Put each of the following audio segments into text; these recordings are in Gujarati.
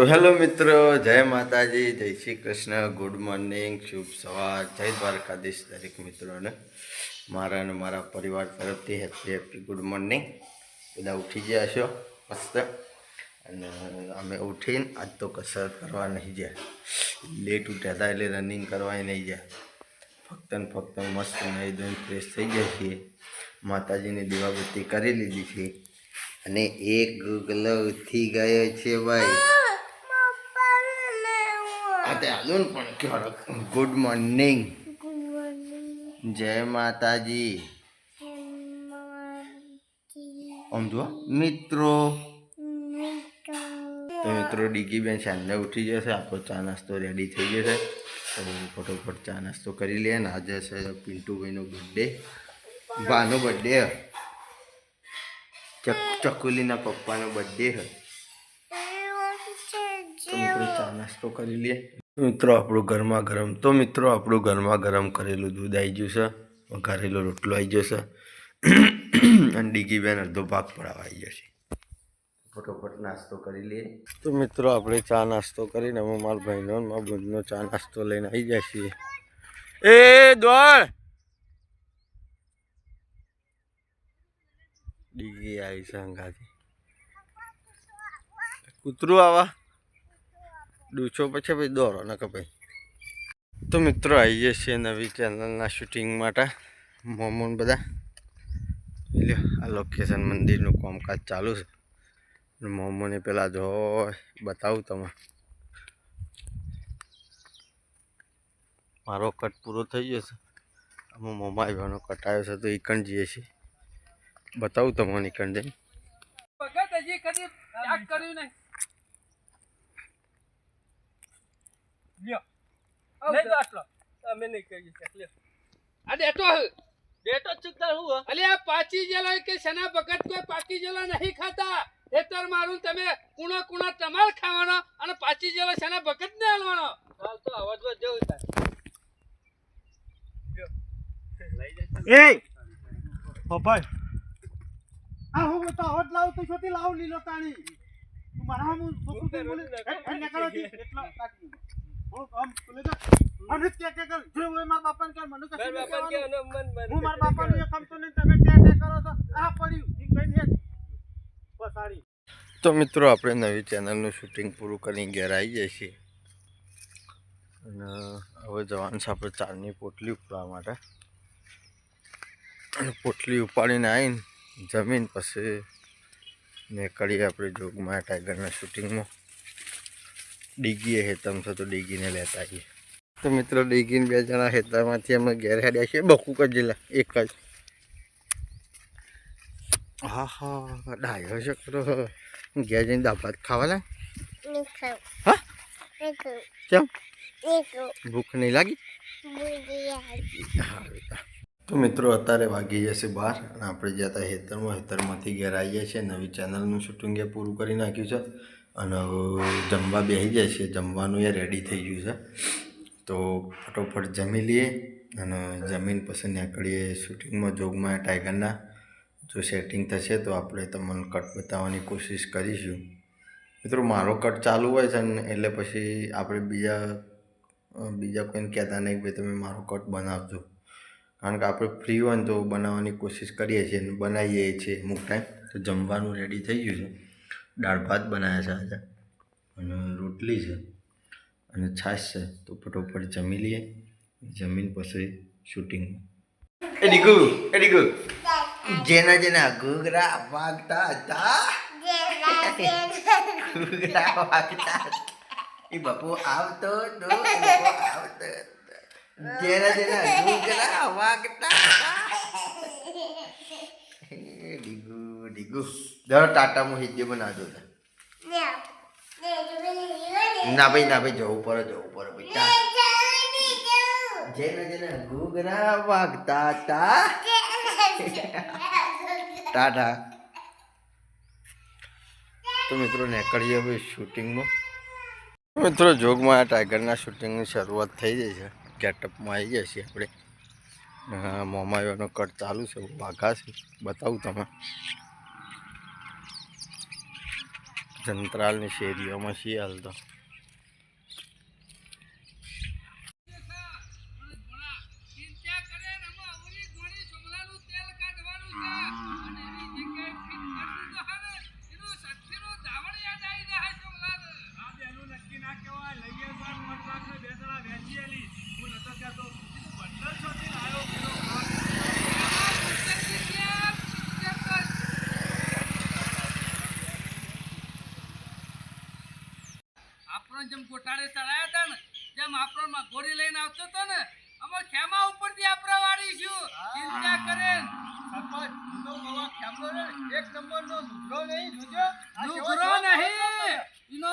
તો હેલો મિત્રો, જય માતાજી, જય શ્રી કૃષ્ણ, ગુડ મોર્નિંગ, શુભ સવાર, જય દ્વારકાધીશ દરેક મિત્રોને, મારા અને મારા પરિવાર તરફથી હેપી હેપી ગુડ મોર્નિંગ. બધા ઉઠી ગયા છો? મસ્ત? અને અમે ઉઠીને આજ તો કસરત કરવા નહીં જાય લેટ ઉઠ્યા હતા એટલે રનિંગ કરવાય નહીં જાય ફક્ત ને ફક્ત મસ્ત નહીં ધોઈને ફ્રેશ થઈ જાય છીએ. માતાજીની દીવાબત્તી કરી લીધી છે. અને એક ઉઠી ગયો છે ભાઈ. આ તે હાલો ને પણ ક્યારેક ગુડ મોર્નિંગ જય માતાજી આમ જુઓ મિત્રો તો મિત્રો ડીગી બેન સાંજે ઉઠી જશે આપણો ચા નાસ્તો રેડી થઈ જશે તો ફટોફટ ચા નાસ્તો કરી લઈએ ને આજે છે પિન્ટુભાઈનો બર્થડે ભાનો બર્થડે ચક ચકુલીના પપ્પાનો બર્થડે છે તો મિત્રો ચા નાસ્તો કરી લઈએ મિત્રો, આપણું ગરમા ગરમ. તો મિત્રો, આપણું ગરમા ગરમ કરેલું દૂધ આવી ગયું છે. વઘારેલો રોટલો આવી જશે અને ડીગી બેન અડધો ભાગ પડાવવા આવી જશે ફટોફટ નાસ્તો કરી લઈએ. તો મિત્રો, આપણે ચા નાસ્તો કરીને અમે મારા ભાઈનો મારા બહેનનો ચા નાસ્તો લઈને આવી જાય છીએ. એ દોડ! ડીગી આવી છે અંગાથી. કૂતરું આવા. ડૂચો પછી ભાઈ દોરો ન કે ભાઈ. તો મિત્રો આવીએ છીએ નવી ચેનલના શૂટિંગ માટે. મોમોન બધા. આ લોકેશન મંદિરનું કામકાજ ચાલુ છે. મોમોને પેલા જો બતાવું તમે મારો કટ પૂરો થઈ ગયો છે. આમાં મોમા આવ્યાનો કટ આવ્યો છે, તો ઈકણ જઈએ છીએ. બતાવું તમને ઈકણ જઈને. કર્યું નહીં. લ્યો. લઈ લો આટલો. અમે નહીં કરીએ છે લ્યો. આ હે. ડેટો ચૂકતા હું અલે આ પાચી જેલો કે સના ભગત કોઈ પાકી જેલો નહીં ખાતા? હેતર મારું તમે કુણો કુણો તમાર ખાવાનો અને પાચી જેલો સના ભગત ને હાલવાનો? હાલ તો અવાજમાં જેવું થાય એ! પપ્પા આ હું તો હોટ લાવ તું છોટી લાવ લીલો તાણી. મારા હું છોકરું તે બોલે. એ નકરો દી એટલા કાઢી હું આમ તું જા અને કે કે કર જો હું મારા બાપાને કે મને કશું મારા બાપા કે કહેવાનું. અને મન મન હું મારા બાપાને એ ખમતો નહીં તમે કે કે કરો તો આ પડ્યું. ઈ કઈ નહીં પસાડી તો મિત્રો આપણે નવી ચેનલનું શૂટિંગ પૂરું કરીને ઘેર આવી જઈએ છીએ. અને હવે જવાનું છે આપણે ચારની પોટલી ઉપાડવા માટે. અને પોટલી ઉપાડીને આવીને જમીન પછી નીકળીએ આપણે જોગમાં ટાઈગરના શૂટિંગમાં. ડીગીએ હેતમ છે તો ડીગીને લેતા આવીએ. તો મિત્રો ડીગીને બે જણા હેતામાંથી અમે ઘેર હેડ્યા છીએ. બકુક જ જિલ્લા? એક જ. હા હા ડાયો છે ખરો. ઘેર જઈને દાળ ભાત ખાવાના હા? કેમ? ભૂખ નહીં લાગી? હા તો. મિત્રો અત્યારે વાગી જશે બાર અને આપણે જ્યાં હતા હેતરમાં હેતરમાંથી ઘેર આવીએ છીએ. નવી ચેનલનું શૂટિંગ એ પૂરું કરી નાખ્યું છે. અને જમવા બેસી જાય છે. જમવાનું એ રેડી થઈ ગયું છે. તો ફટોફટ જમી લઈએ અને જમીન પછી નીકળીએ શૂટિંગમાં જોગમાં ટાઈગરના જો સેટિંગ થશે તો આપણે તમને કટ બતાવવાની કોશિશ કરીશું. મિત્રો, મારો કટ ચાલુ હોય છે ને એટલે પછી આપણે બીજા બીજા કોઈને કહેતા નહીં કે તમે મારો કટ બનાવજો. કારણ કે આપણે ફ્રી હોય ને તો બનાવવાની કોશિશ કરીએ છીએ અને બનાવીએ છીએ અમુક ટાઈમ તો જમવાનું રેડી થઈ ગયું છે. દાળ ભાત બનાવ્યા છે આજે. અને રોટલી છે. અને છાશ છે. તો ફટોફટ જમી લઈએ. જમીન પછી શૂટિંગ એ ડીગુ એ ડીગુ જેના જેના ઘૂઘરા વાગતા હતા. ઘૂઘરા વાગતા એ બાપુ આવતો તો આવતો જેના જેના ઘૂઘરા વાગતા હતા. ડીગુ ડીગુ દર ટાટામાં હિદ્ય ના જોતા ના ભાઈ ના ભાઈ જવું પડે જવું પડે ભાઈ. જેના જેના ઘૂઘરા વાગતા હતા ટાટા. તો મિત્રો નીકળીએ હવે શૂટિંગમાં. મિત્રો જોગમાં આ ટાઈગરના શૂટિંગની શરૂઆત થઈ જાય છે. ગેટઅપમાં આવી જાય છે આપણે. હા, મોમાયોનો કટ ચાલુ છે વાઘા છે. બતાવું તમે જંત્રાલની શેરીઓમાં છીએ હાલ તો ચિંતા કરે ને આમાં અવળી ગોળી સોમલાનું તેલ કાઢવાનું છે અને એની જગ્યાએ ફીટ કરશું તો હાલે એનું સઠ્ઠીનું ધાવણ યાદ આવી જાય સોમલાને. આ બેનું નક્કી ના કહેવાય લઈએ બાર મણ રાખને બે જણા વેચી આલી હું નતો કહેતો કીધું બંડલ શોધીને આવ્યો પેલો ખાસ. એમાં સિત્તેર સિત્તેર, સિત્તેર તો આપણો જેમ ગોટાળે ચડાયા હતા ને જેમ આપણો માં ગોળી લઈને આવતો હતો ને અમે ખેમા ઉપરથી આપણે વાળીશું ચિંતા કરે સરપંચ હું તો કહું આ ખેમલો ને એક નંબરનો લુગડો નહીં જોજો આ કેવો નુકરો જોવો નહીં એનો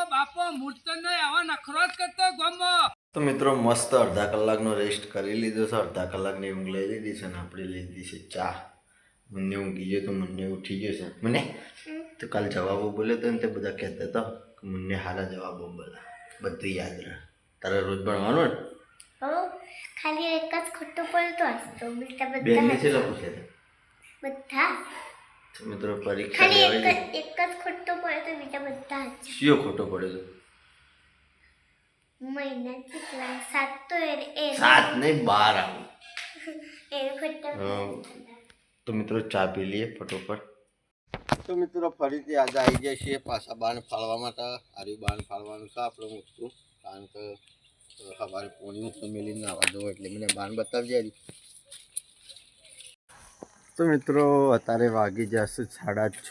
મૂર્ત નહીં આવા નખરો જ કરતો ગમો. તો મિત્રો મસ્ત અડધા કલાકનો રેસ્ટ કરી લીધો છે. અડધા કલાકની ઊંઘ લઈ લીધી છે ને આપણે લીધી છે ચા. મને ઊંઘી ગયો તો મને ઉઠી ગયો છે. મને? તો કાલ જવાબો બોલ્યો તો ને તે બધા કહેતા હતા કે મને સારા જવાબો બોલા. બધું યાદ રહે. તારે રોજ ભણવાનું ને? હો ખાલી એક જ ખોટો બોલતો હશે તો બીજા બધા છેલ્લા પૂછ્યા બધા. મિત્રો પરીક્ષા ખાલી એક જ ખોટો પડે તો બીજા બધા જ. ખોટો પડ્યો તો? છે સાત નહીં બાર આવું એ ખોટો અમ, તો મિત્રો ચા પી લઈએ ફટોફટ તો મિત્રો ફરીથી આજે આવી જાય છે પાછા બાણ ફાળવા માટે આર્યું બાણ ફાળવાનું છે આપણે મૂકતું કારણ કે સવારે પોણી તો મેલીને આવવા જવો એટલે મને બાણ બતાવી જાય તો મિત્રો અત્યારે વાગી જશે સાડા છ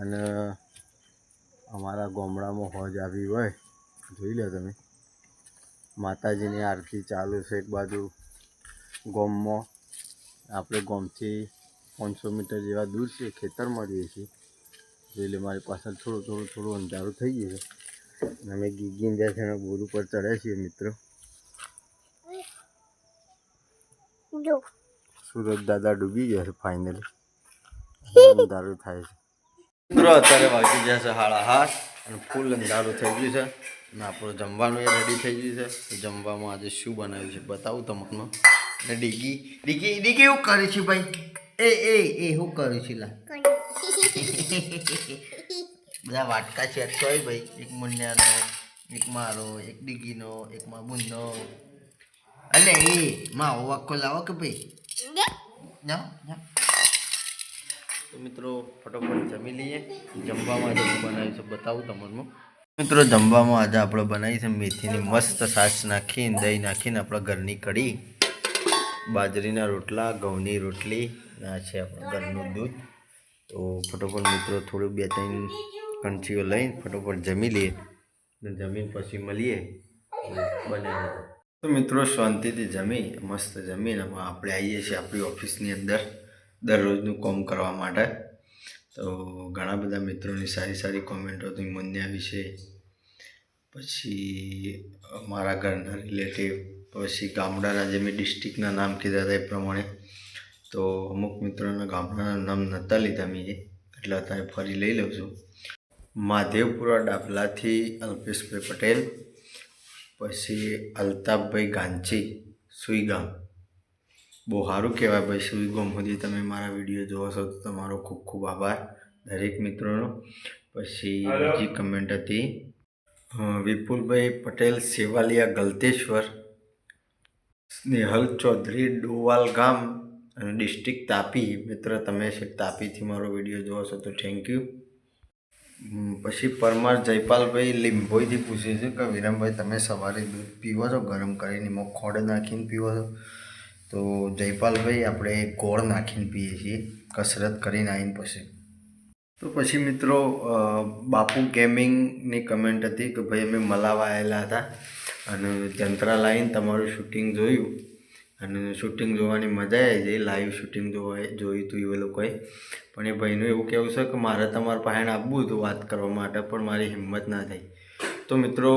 અને અમારા ગામડામાં હોજ આવી હોય. જોઈ લો તમે. માતાજીની આરતી ચાલુ છે એક બાજુ. ગોમમાં. આપણે ગોમથી પાંચસો મીટર જેવા દૂર છે ખેતરમાં રહીએ છીએ. એટલે મારી પાછળ થોડું થોડું થોડું અંધારું થઈ ગયું છે. અમે ગીગી જ્યાં છે એના બોર ઉપર ચડ્યા છીએ મિત્રો. સુરત દાદા ડૂબી ગયા છે ફાઇનલી અંધારું થાય છે. મિત્રો અત્યારે વાગી ગયા છે હાળા હાથ અને ફૂલ અંધારું થઈ ગયું છે. અને આપણું જમવાનું એ રેડી થઈ ગયું છે. જમવામાં આજે શું બનાવ્યું છે બતાવું તમને. અને ડીગી ડીગી ડીગી એવું કરે છે ભાઈ? એ એ એ શું કર્યું છે લા? બધા વાટકા છે હોય ભાઈ. એક મુન્યાનો એક મારો એક ડીગીનો એક માં બુંદનો અલે એ માં આખો લાવો કે ભાઈ? ના ના તો મિત્રો ફટોફટ જમી લઈએ. જમવામાં જે બનાવ્યું છે બતાવું તમને. મિત્રો, જમવામાં આજે આપણે બનાવી છે મેથીની મસ્ત સાસ નાખીને, દહીં નાખીને આપણા ઘરની કઢી, બાજરીના રોટલા, ઘઉંની રોટલી, આ છે આપણા ઘરનું દૂધ. તો ફટોફટ મિત્રો, થોડું બે ત્રણ કંઠીઓ લઈને ફટોફટ જમી લઈએ જમીન પછી મળીએ. બને તો. મિત્રો, શાંતિથી જમી, મસ્ત જમીને. આપણે આવીએ છીએ આપણી ઓફિસની અંદર દરરોજનું કામ કરવા માટે. તો ઘણા બધા મિત્રોની સારી સારી કોમેન્ટો હતી મુન્યા વિશે પછી મારા ઘરના રિલેટિવ, પછી ગામડાના જે મેં ડિસ્ટ્રિક્ટના નામ કીધા હતા એ પ્રમાણે, તો અમુક મિત્રોના ગામડાના નામ નહોતા લીધા મેં એટલે અત્યારે ફરી લઈ લઉં છું. મહાદેવપુરા ડાભલાથી અલ્પેશભાઈ પટેલ, પછી અલ્તાફભાઈ ગાંચી, સુઈગામ. બહુ સારું કહેવાય ભાઈ સુઈગામ સુધી તમે મારા વીડિયો જોવો છો તો તમારો ખૂબ ખૂબ આભાર દરેક મિત્રોનો. પછી બીજી કમેન્ટ હતી વિપુલભાઈ પટેલ સેવાલિયા ગલતેશ્વર સ્નેહલ ચૌધરી ડોવાલ ગામ અને ડિસ્ટ્રિક્ટ તાપી. મિત્ર તમે છે તાપીથી મારો વીડિયો જોવો છો તો થેન્ક યુ પછી પરમાર જયપાલભાઈ લીંભોઈથી પૂછે છે કે વિરમભાઈ તમે સવારે દૂધ પીવો છો? ગરમ કરીને એમાં ખોડ નાખીને પીવો છો? તો જયપાલભાઈ, આપણે ગોળ નાખીને પીએ છીએ. કસરત કરીને આવીને પછી. તો પછી મિત્રો બાપુ ગેમિંગની કમેન્ટ હતી કે ભાઈ અમે મલાવા આવેલા હતા અને જંત્રા લાવીને તમારું શૂટિંગ જોયું. અને શૂટિંગ જોવાની મજા આવી જઈ લાઈવ શૂટિંગ જોવા જોયું હતું એ લોકોએ. પણ એ ભાઈનું એવું કહેવું છે કે મારે તમારા પાસે આપવું હતું વાત કરવા માટે પણ મારી હિંમત ના થઈ. તો મિત્રો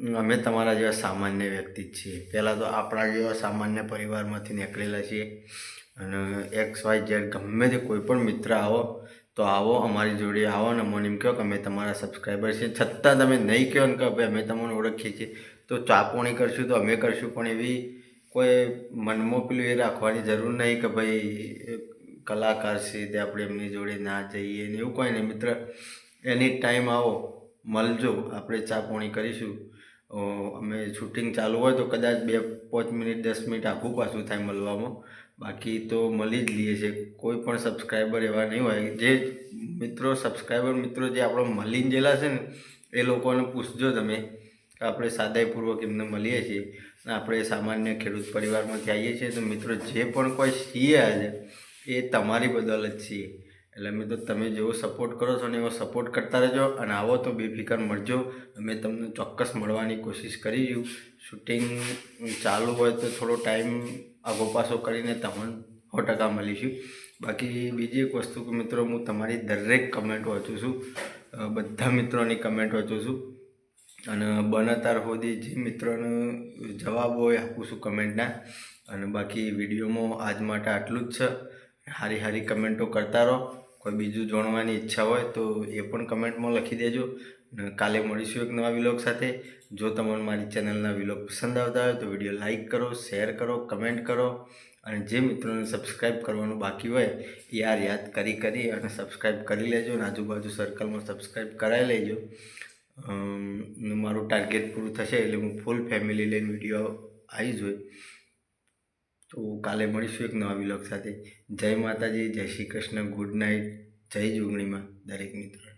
અમે તમારા જેવા સામાન્ય વ્યક્તિ જ છીએ. પહેલાં તો આપણા જેવા સામાન્ય પરિવારમાંથી નીકળેલા છીએ અને એક્સ વાય ઝેડ ગમે તે કોઈ પણ મિત્ર આવો, તો આવો, અમારી જોડે આવો ને મને એમ કહો કે અમે તમારા સબસ્ક્રાઈબર છીએ. છતાં તમે નહીં કહો ને કે ભાઈ અમે તમને ઓળખીએ છીએ, તો ચાપોણી કરશું તો અમે કરશું. પણ એવી કોઈ મનમાં પેલું એ રાખવાની જરૂર નહીં કે ભાઈ કલાકાર છે તે આપણે એમની જોડે ના જઈએ ને એવું કોઈ નહીં. મિત્ર એની ટાઈમ આવો, મળજો. આપણે ચાપોણી કરીશું. અમે શૂટિંગ ચાલુ હોય તો કદાચ બે, પાંચ મિનિટ, દસ મિનિટ આખું પાછું થાય મળવામાં. બાકી તો મળી જ લઈએ છીએ. કોઈ પણ સબસ્ક્રાઈબર એવા નહીં હોય. જે મિત્રો સબસ્ક્રાઈબર મિત્રો જે આપણો મળીને જેલા છે ને, એ લોકોને પૂછજો તમે કે આપણે સાદાઈપૂર્વક એમને મળીએ છીએ. અને આપણે સામાન્ય ખેડૂત પરિવારમાંથી આવીએ છીએ. તો મિત્રો, જે પણ કોઈ છીએ આજે, એ તમારી બદલ જ છીએ. એટલે મિત્રો તમે જેવો સપોર્ટ કરો છો ને એવો સપોર્ટ કરતા રહેજો અને આવો તો બેફિકર મળજો. અમે તમને ચોક્કસ મળવાની કોશિશ કરીશું શૂટિંગ ચાલુ હોય તો થોડો ટાઈમ આગો પાછો કરીને તમને સો ટકા મળીશું. બાકી બીજી એક વસ્તુ કે મિત્રો, હું તમારી દરેક કમેન્ટ વાંચું છું. બધા મિત્રોની કમેન્ટ વાંચું છું. અને બનતાર સુધી જે મિત્રોનો જવાબ હોય આપું છું કમેન્ટના અને બાકી વિડીયોમાં આજ માટે આટલું જ છે. હારી હારી કમેન્ટો કરતા રહો. કોઈ બીજું જાણવાની ઈચ્છા હોય તો એ પણ કમેન્ટમાં લખી દેજો. અને કાલે મળીશું એક નવા વિલોગ સાથે. જો તમને મારી ચેનલના વિલોગ પસંદ આવતા હોય તો વીડિયો લાઇક કરો, શેર કરો, કમેન્ટ કરો. અને જે મિત્રોને સબસ્ક્રાઈબ કરવાનું બાકી હોય એ યાર યાદ કરી કરી અને સબસ્ક્રાઈબ કરી લેજો અને આજુબાજુ સર્કલમાં સબસ્ક્રાઈબ કરાવી લેજો. મારું ટાર્ગેટ પૂરું થશે એટલે હું ફૂલ ફેમિલી લઈને વીડિયો આવી જ હોય તો કાલે મળીશું એક નવા વિલોગ સાથે. જય માતાજી, જય શ્રી કૃષ્ણ ગુડ નાઇટ જય જોગણીમાં દરેક મિત્રો